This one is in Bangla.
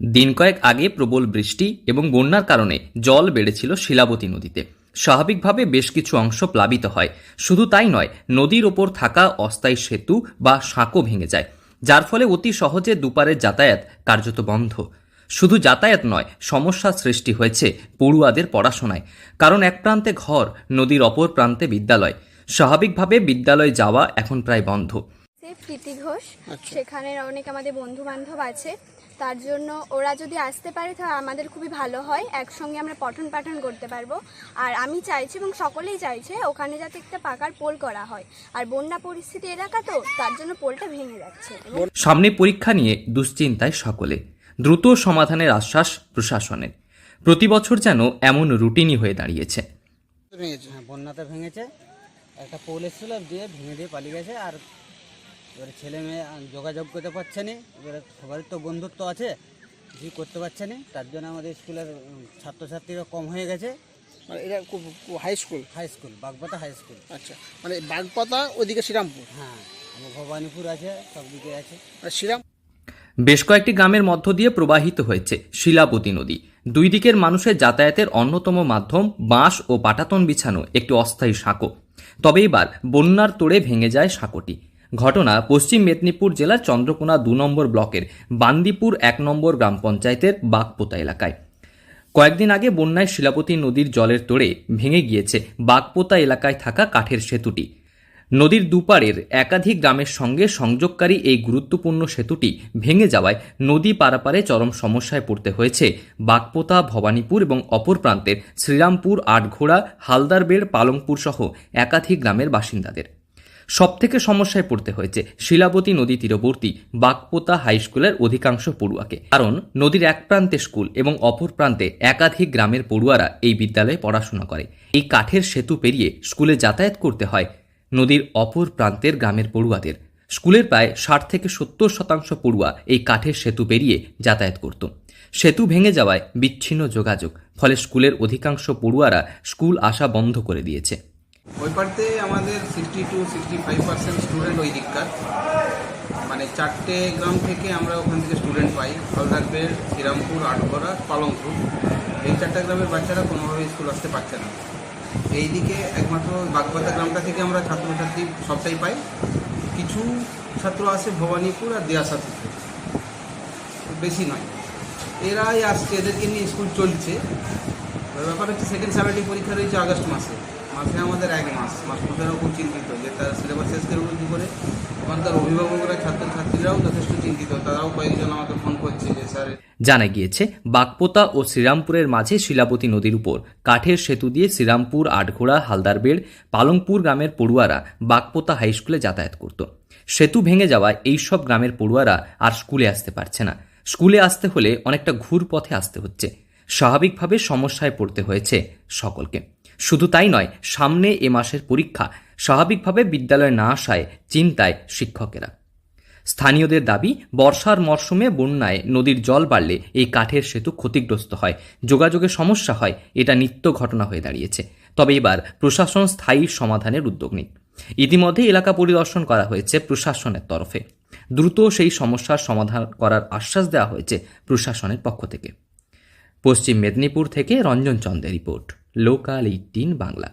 দিন কয়েক আগে প্রবল বৃষ্টি এবং বন্যার কারণে জল বেড়েছিল শিলাবতী নদীতে। স্বাভাবিকভাবে বেশ কিছু অংশ প্লাবিত হয়। শুধু তাই নয়, নদীর ওপর থাকা অস্থায়ী সেতু বা সাঁকো ভেঙে যায়, যার ফলে অতি সহজে দুপারের যাতায়াত কার্যত বন্ধ। শুধু যাতায়াত নয়, সমস্যার সৃষ্টি হয়েছে পড়ুয়াদের পড়াশোনায়, কারণ এক প্রান্তে ঘর, নদীর অপর প্রান্তে বিদ্যালয়। স্বাভাবিকভাবে বিদ্যালয়ে যাওয়া এখন প্রায় বন্ধ। সে প্রীতি ঘোষ। সেখানে অনেক আমাদের বন্ধু বান্ধব আছে। তার জন্য ওরা যদি আসতে পারে তাহলে আমাদের খুবই ভালো হয়। একসঙ্গে আমরা পঠন পাঠন করতে পারব। আর আমি চাইছি এবং সকলেই চাইছে ওখানে যাতে একটা পাকার পোল করা হয়। আর বন্যা পরিস্থিতি এলাকা তো তার জন্য পোলটা ভেঙে যাচ্ছে। সামনে পরীক্ষা নিয়ে দুশ্চিন্তায় সকলে দ্রুত সমাধানের আশ্বাস প্রশাসনের। প্রতি বছর যেন এমন রুটিনই হয়ে দাঁড়িয়েছে। ভেঙেছে হ্যাঁ বন্যাতে ভেঙেছে। একটা পোল এসেছিল দিয়ে ভেঙে দিয়ে পালিয়ে গেছে। আর এবারে ছেলে মেয়ে যোগাযোগ করতে পারছে না। এবারে সবারই তো বন্ধুত্ব আছে কিছুই করতে পারছে না। তার জন্য আমাদের স্কুলের ছাত্রছাত্রীরা কম হয়ে গেছে। মানে এটা high school high school Bagpata high school আচ্ছা মানে বাগপাতা ওইদিকে শ্রীরামপুর? হ্যাঁ আমার ভবানীপুর আছে সবদিকে আছে। মানে শ্রীরাম বেশ কয়েকটি গ্রামের মধ্য দিয়ে প্রবাহিত হয়েছে শিলাবতী নদী। দুই দিকের মানুষের যাতায়াতের অন্যতম মাধ্যম বাঁশ ও পাটাতন বিছানো একটি অস্থায়ী সাঁকো। তবে এবার বন্যার তোড়ে ভেঙে যায় সাঁকোটি। ঘটনা পশ্চিম মেদিনীপুর জেলার চন্দ্রকোনা দু নম্বর ব্লকের বান্দিপুর এক নম্বর গ্রাম পঞ্চায়েতের বাগপোতা এলাকায়। কয়েকদিন আগে বন্যায় শিলাপতি নদীর জলের তোড়ে ভেঙে গিয়েছে বাগপোতা এলাকায় থাকা কাঠের সেতুটি। নদীর দুপারের একাধিক গ্রামের সঙ্গে সংযোগকারী এই গুরুত্বপূর্ণ সেতুটি ভেঙে যাওয়ায় নদী পারাপারে চরম সমস্যায় পড়তে হয়েছে বাগপোতা, ভবানীপুর এবং অপর প্রান্তের শ্রীরামপুর, আটঘোড়া, হালদারবেড়, পালংপুর সহ একাধিক গ্রামের বাসিন্দাদের। সবথেকে সমস্যায় পড়তে হয়েছে শিলাবতী নদী তীরবর্তী বাগপোতা হাই স্কুলের অধিকাংশ পড়ুয়াকে। কারণ নদীর এক প্রান্তে স্কুল এবং অপর প্রান্তে একাধিক গ্রামের পড়ুয়ারা এই বিদ্যালয়ে পড়াশোনা করে। এই কাঠের সেতু পেরিয়ে স্কুলে যাতায়াত করতে হয় নদীর অপর প্রান্তের গ্রামের পড়ুয়াদের। স্কুলের প্রায় ষাট থেকে সত্তর শতাংশ পড়ুয়া এই কাঠের সেতু পেরিয়ে যাতায়াত করত। সেতু ভেঙে যাওয়ায় বিচ্ছিন্ন যোগাযোগ, ফলে স্কুলের অধিকাংশ পড়ুয়ারা স্কুল আসা বন্ধ করে দিয়েছে। ওই পার্টে আমাদের sixty two sixty five percent student ওই দিককার। মানে চারটে গ্রাম থেকে আমরা ওখান থেকে স্টুডেন্ট পাই। হলদারপের শ্রীরামপুর, আটগড়া, পালংপুর। এই চারটা গ্রামের বাচ্চারা কোনোভাবে স্কুল আসতে পারছে না। এইদিকে একমাত্র বাগবাতা গ্রামটা থেকে আমরা ছাত্রছাত্রী সবটাই পাই। কিছু ছাত্র আসে ভবানীপুর আর দিয়াসা থেকে বেশি নয়। এরাই আসছে, এদেরকে নিয়ে স্কুল চলছে। ব্যাপার হচ্ছে সেকেন্ড সামেটিভ পরীক্ষা রয়েছে আগস্ট মাসে। মাসে আমাদের এক মাস মাস্টাররাও খুব চিন্তিত, যে তার সিলেবাস শেষ করব কী করে এবং তার অভিভাবকরা, ছাত্রছাত্রীরাও যথেষ্ট চিন্তিত, তারাও কয়েকজন আমাকে ফোন করছে যে, স্যার, জানা গিয়েছে, বাগপোতা ও শ্রীরামপুরের মাঝে শিলাবতী নদীর উপর কাঠের সেতু দিয়ে শ্রীরামপুর, আটঘোড়া, হালদারবেড়, পালংপুর গ্রামের পড়ুয়ারা বাগপোতা হাই স্কুলে যাতায়াত করত। সেতু ভেঙে যাওয়ায় এইসব গ্রামের পড়ুয়ারা আর স্কুলে আসতে পারছে না। স্কুলে আসতে হলে অনেকটা ঘুর পথে আসতে হচ্ছে। স্বাভাবিকভাবে সমস্যায় পড়তে হয়েছে সকলকে। শুধু তাই নয়, সামনে এ মাসের পরীক্ষা স্বাভাবিকভাবে বিদ্যালয়ে না আসায় চিন্তায় শিক্ষকেরা। স্থানীয়দের দাবি, বর্ষার মরশুমে বন্যায় নদীর জল বাড়লে এই কাঠের সেতু ক্ষতিগ্রস্ত হয় যোগাযোগে সমস্যা হয়, এটা নিত্য ঘটনা হয়ে দাঁড়িয়েছে। তবে এবার প্রশাসন স্থায়ী সমাধানের উদ্যোগ নিক। ইতিমধ্যে এলাকা পরিদর্শন করা হয়েছে প্রশাসনের তরফে। দ্রুত সেই সমস্যার সমাধান করার আশ্বাস দেওয়া হয়েছে প্রশাসনের পক্ষ থেকে। পশ্চিম মেদিনীপুর থেকে রঞ্জন চন্দের রিপোর্ট। Local eighteen Bangla.